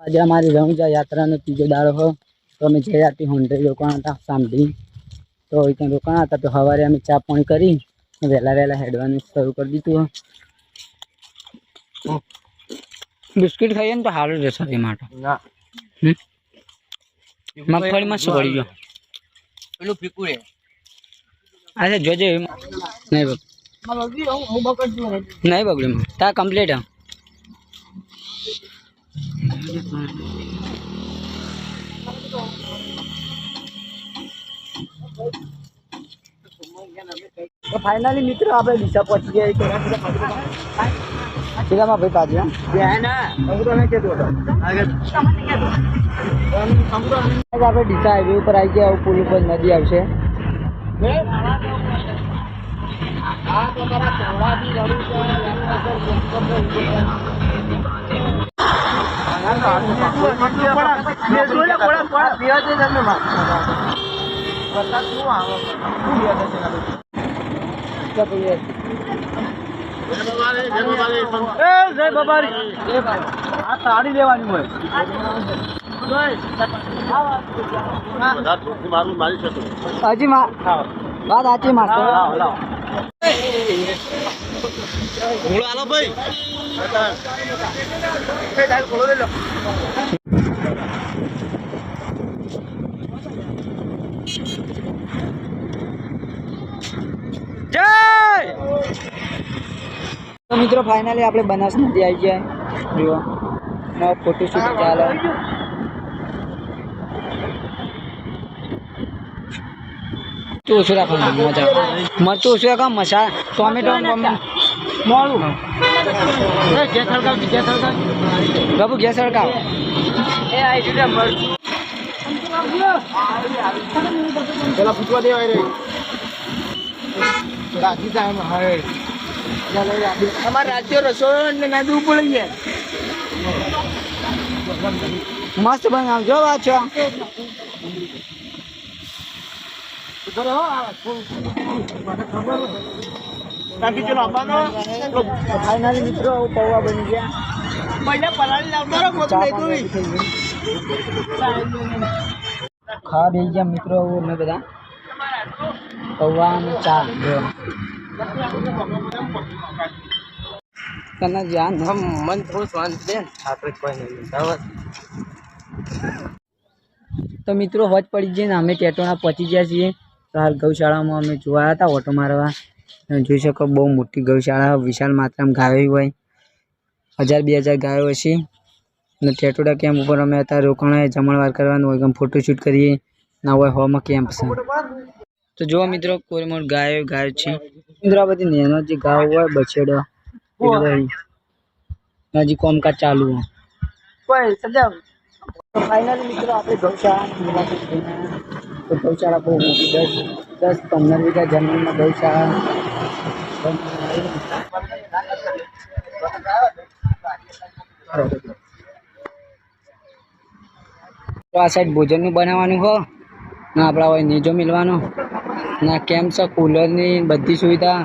આજે અમારી રણુજા યાત્રાનો ત્રીજો દાડો હતો તો અમે જયા હતી હોન્ડે રોકાણા હતા સાંભળી. તો ત્યાં રોકાણ હતા તો સવારે અમે ચા પાણી કરી વહેલા વહેલા હેડવાનું શરૂ કરી દીધું બિસ્કિટ ખાઈએ ને તો સારું રહેશે એ માટે. ના. મગફળીમાં શું પડી ગયો? પેલું ફીકું રે. અચ્છા જોજે નહીં બગડ્યું નહીં બગડ્યું તા કમ્પ્લીટ હા. તો ફાઇનલી મિત્રો આપણે દિશા પહોંચી ગયા શિલામાં ભાઈ પાજી આપણે ડીસા હાઈવે ઉપર આવી ગયા પુલ ઉપર નદી આવશે. આ સાડી લેવાની હોય હજી વાત સાચી માસ્ટર. જય! તો મિત્રો ફાઇનલી આપણે બનાસ નદી આવી ગયા. જુઓ. નવો ફોટોશૂટ ચાલે. મરચું ઓછું રાખવાનું મજા. મરચું ઓછું રાખો મસા ટોમેટો મોડું. બાબુ ગેસ સળગાવ પેલા પૂછવા દેવાય રે. રાખી જાય હવે અમારે રાજ્ય રસોઈ ને ના દૂર પડી ગયા મસ્ત બનાવજો પાછો કાકી ચલો આવવાનો ફાઇનલી મિત્રો પૌવા બની ગયા. પલાળી. ખાવા બેસી ગયા. મિત્રો અમે બધા. પૌવા અને ચા તને ધ્યાન ન- મન થોડું શાંત છે આપણે કોઈ નહીં. તો મિત્રો વચ પડી જઈને અમે ટેટોણા પહોંચી ગયા છીએ. તો હાલ ગૌશાળામાં અમે જોવા હતા ઓટો મારવા. તમે જોઈ શકો બહુ મોટી ગૌશાળા, વિશાળ માત્રામાં ગાયો હોય. હજાર બે હજાર ગાયો હશે. અને ટેટોડા કેમ્પ ઉપર અમે અત્યારે રોકાણા જમણવાર કરવાનું હોય કેમ ફોટોશૂટ કરીએ. ના હોય હોમાં કેમ્પ છે. તો જો મિત્રો, કોઈ મોટ ગાયો ગાયો છે. મિત્રો બધી નેનો જે ગાયો હોય, બછેડો હજી કોમકાજ ચાલુ હોય. ફાઇનલી મિત્રો, આપણે લઈને તો ગૌશાળા બહુ મોટી દસ દસ પંદર વીઘા જમીનમાં ગૌશાળા. તો આ સાઈડ ભોજનનું બનાવવાનું હો. ના આપણા હોય નીજો મિલવાનો. ના કેમ છે, કુલરની બધી સુવિધા.